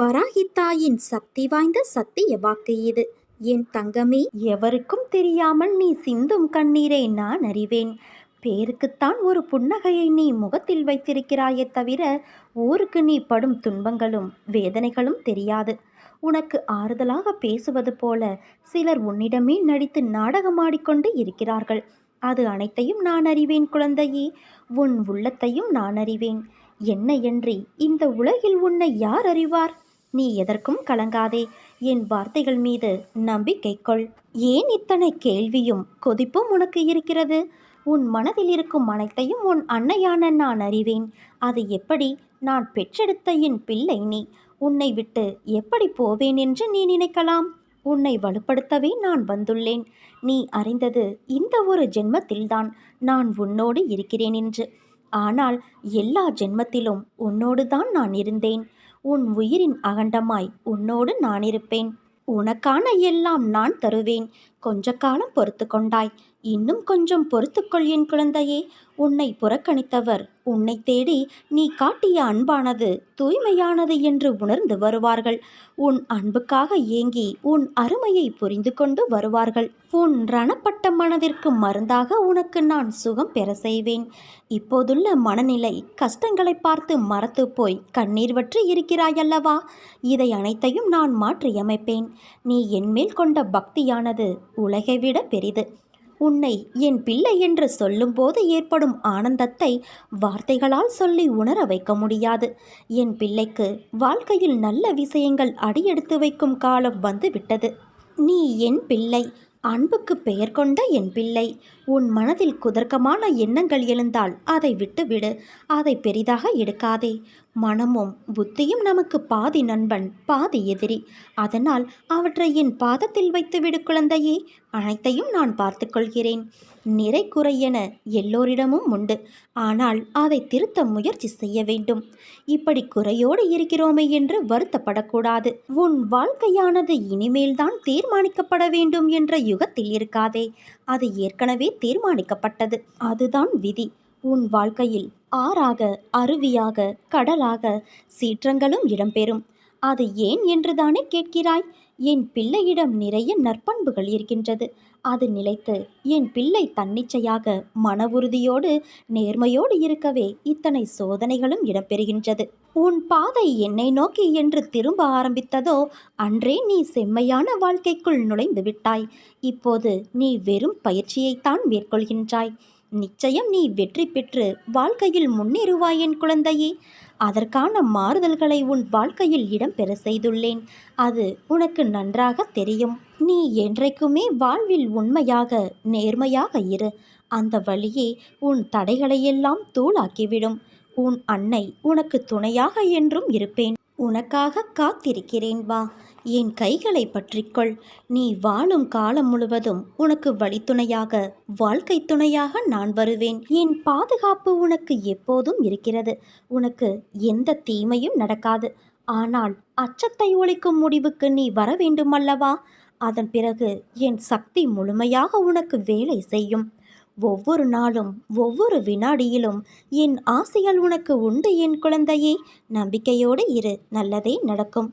வராகித்தாயின் சக்தி வாய்ந்த சத்திய வாக்கு இது. என் தங்கமே எவருக்கும் தெரியாமல் நீ சிந்தும் கண்ணீரை நான் அறிவேன். பேருக்குத்தான் ஒரு புன்னகையை நீ முகத்தில் வைத்திருக்கிறாயே தவிர ஊருக்கு நீ படும் துன்பங்களும் வேதனைகளும் தெரியாது. உனக்கு ஆறுதலாக பேசுவது போல சிலர் உன்னிடமே நடித்து நாடகமாடிக்கொண்டு இருக்கிறார்கள். அது அனைத்தையும் நான் அறிவேன் குழந்தையே உன் உள்ளத்தையும் நான் அறிவேன். என்ன என்றி இந்த உலகில் உன்னை யார் அறிவார்? நீ எதற்கும் கலங்காதே. என் வார்த்தைகள் மீது நம்பிக்கை கொள் ஏன் இத்தனை கேள்வியும் கொதிப்பும் உனக்கு இருக்கிறது? உன் மனதில் இருக்கும் அனைத்தையும் உன் அன்னையான நான் அறிவேன். அது எப்படி நான் பெற்றெடுத்த என் பிள்ளை நீ? உன்னை விட்டு எப்படி போவேன் என்று நீ நினைக்கலாம்? உன்னை வலுப்படுத்தவே நான் வந்துள்ளேன். நீ அறிந்தது இந்த ஒரு ஜென்மத்தில்தான் நான் உன்னோடு இருக்கிறேன் என்று. ஆனால் எல்லா ஜென்மத்திலும் உன்னோடு தான் நான் இருந்தேன். உன் உயிரின் அகண்டமாய் உன்னோடு நான் இருப்பேன் உனக்கான எல்லாம் நான் தருவேன். கொஞ்ச காலம் பொறுத்து கொண்டாய் இன்னும் கொஞ்சம் பொறுத்துக்கொள் என் குழந்தையே. உன்னை புறக்கணித்தவர் உன்னை தேடி நீ காட்டிய அன்பானது தூய்மையானது என்று உணர்ந்து வருவார்கள். உன் அன்புக்காக ஏங்கி உன் அருமையை புரிந்து கொண்டு வருவார்கள். உன் ரணப்பட்ட மனதிற்கு மருந்தாக உனக்கு நான் சுகம் பெற செய்வேன். இப்போதுள்ள மனநிலை கஷ்டங்களை பார்த்து மறத்து போய் கண்ணீர் வற்றி இருக்கிறாயல்லவா? இதை அனைத்தையும் நான் மாற்றியமைப்பேன். நீ என்மேல் கொண்ட பக்தியானது உலகை விட பெரிது. உன்னை என் பிள்ளை என்று சொல்லும்போது ஏற்படும் ஆனந்தத்தை வார்த்தைகளால் சொல்லி உணர வைக்க முடியாது. என் பிள்ளைக்கு வாழ்க்கையில் நல்ல விஷயங்கள் அடியெடுத்து வைக்கும் காலம் வந்துவிட்டது. நீ என் பிள்ளை. அன்புக்கு பெயர் கொண்ட என் பிள்ளை. உன் மனதில் குதர்க்கமான எண்ணங்கள் எழுந்தால் அதை விட்டுவிடு அதை பெரிதாக எடுக்காதே. மனமும் புத்தியும் நமக்கு பாதி நண்பன் பாதி எதிரி. அதனால் அவற்றை என் பாதத்தில் வைத்துவிடு குழந்தையே. அனைத்தையும் நான் பார்த்து கொள்கிறேன். நிறை குறை என எல்லோரிடமும் உண்டு. ஆனால் அதை திருத்த முயற்சி செய்ய வேண்டும். இப்படி குறையோடு இருக்கிறோமே என்று வருத்தப்படக்கூடாது. உன் வாழ்க்கையானது இனிமேல்தான் தீர்மானிக்கப்பட வேண்டும் என்ற யுகத்தில் இருக்காதே. அது ஏற்கனவே தீர்மானிக்கப்பட்டது. அதுதான் விதி. உன் வாழ்க்கையில் ஆறாக அருவியாக கடலாக சீற்றங்களும் இடம்பெறும். அது ஏன் என்றுதானே கேட்கிறாய்? என் பிள்ளையிடம் நிறைய நற்பண்புகள் இருக்கின்றது. அது நிலைத்து என் பிள்ளை தன்னிச்சையாக மன உறுதியோடு நேர்மையோடு இருக்கவே இத்தனை சோதனைகளும் இடம்பெறுகின்றது. உன் பாதை என்னை நோக்கி என்று திரும்ப ஆரம்பித்ததோ அன்றே நீ செம்மையான வாழ்க்கைக்குள் நுழைந்து விட்டாய். இப்போது நீ வெறும் பயிற்சியைத்தான் மேற்கொள்கின்றாய். நிச்சயம் நீ வெற்றி பெற்று வாழ்க்கையில் முன்னேறுவாய் என் குழந்தையே. அதற்கான மாறுதல்களை உன் வாழ்க்கையில் இடம்பெற செய்துள்ளேன். அது உனக்கு நன்றாக தெரியும். நீ என்றைக்குமே வாழ்வில் உண்மையாக நேர்மையாக இரு. அந்த வழியே உன் தடைகளையெல்லாம் தூளாக்கிவிடும். உன் அன்னை உனக்கு துணையாக என்றும் இருப்பேன். உனக்காக காத்திருக்கிறேன் வா. என் கைகளை பற்றிக்கொள். நீ வாழும் காலம் முழுவதும் உனக்கு வழித்துணையாக வாழ்க்கை துணையாக நான் வருவேன். என் பாதுகாப்பு உனக்கு எப்போதும் இருக்கிறது. உனக்கு எந்த தீமையும் நடக்காது. ஆனால் அச்சத்தை ஒழிக்கும் முடிவுக்கு நீ வர வேண்டுமல்லவா அதன் பிறகு என் சக்தி முழுமையாக உனக்கு வேலை செய்யும். ஒவ்வொரு நாளும் ஒவ்வொரு வினாடியிலும் என் ஆசையால் உனக்கு உண்டு என் குழந்தையே நம்பிக்கையோடு இரு நல்லதே நடக்கும்.